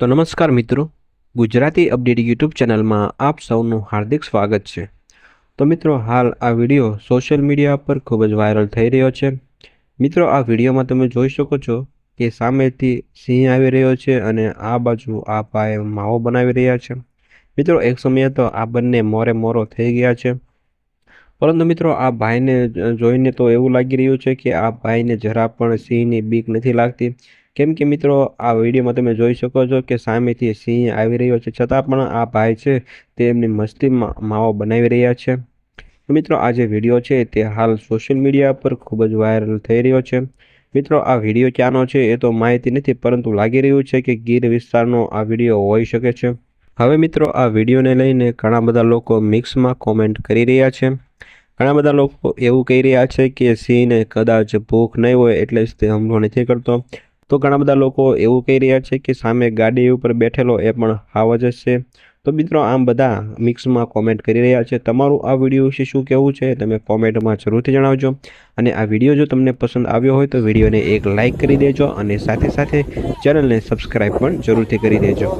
તો નમસ્કાર મિત્રો, ગુજરાતી અપડેટ યુટ્યુબ ચેનલમાં આપ સૌનું હાર્દિક સ્વાગત છે. તો મિત્રો, હાલ આ વીડિયો સોશિયલ મીડિયા પર ખૂબ જ વાયરલ થઈ રહ્યો છે. મિત્રો, આ વિડીયોમાં તમે જોઈ શકો છો કે સામેથી સિંહ આવી રહ્યો છે અને આ બાજુ આ પાએ માવો બનાવી રહ્યા છે. મિત્રો, એક સમયે તો આ બંને મોરે મોરો થઈ ગયા છે. પરંતુ મિત્રો આ ભાઈને જોઈને તો એવું લાગી રહ્યું છે કે આ ભાઈને જરા પણ સિંહની બીક નથી લાગતી. કેમ કે મિત્રો, આ વિડીયોમાં તમે જોઈ શકો છો કે સામેથી સિંહ આવી રહ્યો છે. છતાં પણ આ ભાઈ છે તે એમની મસ્તીમાં માવો બનાવી રહ્યા છે. મિત્રો, આ જે વીડિયો છે તે હાલ સોશિયલ મીડિયા પર ખૂબ જ વાયરલ થઈ રહ્યો છે. મિત્રો, આ વીડિયો ક્યાંનો છે એ તો માહિતી નથી, પરંતુ લાગી રહ્યું છે કે ગીર વિસ્તારનો આ વીડિયો હોઈ શકે છે. હવે મિત્રો, આ વિડીયોને લઈને ઘણા બધા લોકો મિક્સમાં કોમેન્ટ કરી રહ્યા છે. ઘણા બધા લોકો એવું કહી રહ્યા છે કે સિંહને કદાચ ભૂખ નહીં હોય એટલે જ તે હુમલો નથી કરતો. તો ઘણા બધા લોકો એવું કહી રહ્યા છે કે સામે ગાડી ઉપર બેઠેલો એ પણ હાવ જ છે. તો મિત્રો, આમ બધા મિક્સમાં કોમેન્ટ કરી રહ્યા છે. તમારું આ વીડિયો વિશે શું કહેવું છે તમે કોમેન્ટમાં જરૂરથી જણાવજો. અને આ વીડિયો જો તમને પસંદ આવ્યો હોય તો વિડીયોને એક લાઇક કરી દેજો અને સાથે સાથે ચેનલને સબસ્ક્રાઈબ પણ જરૂરથી કરી દેજો.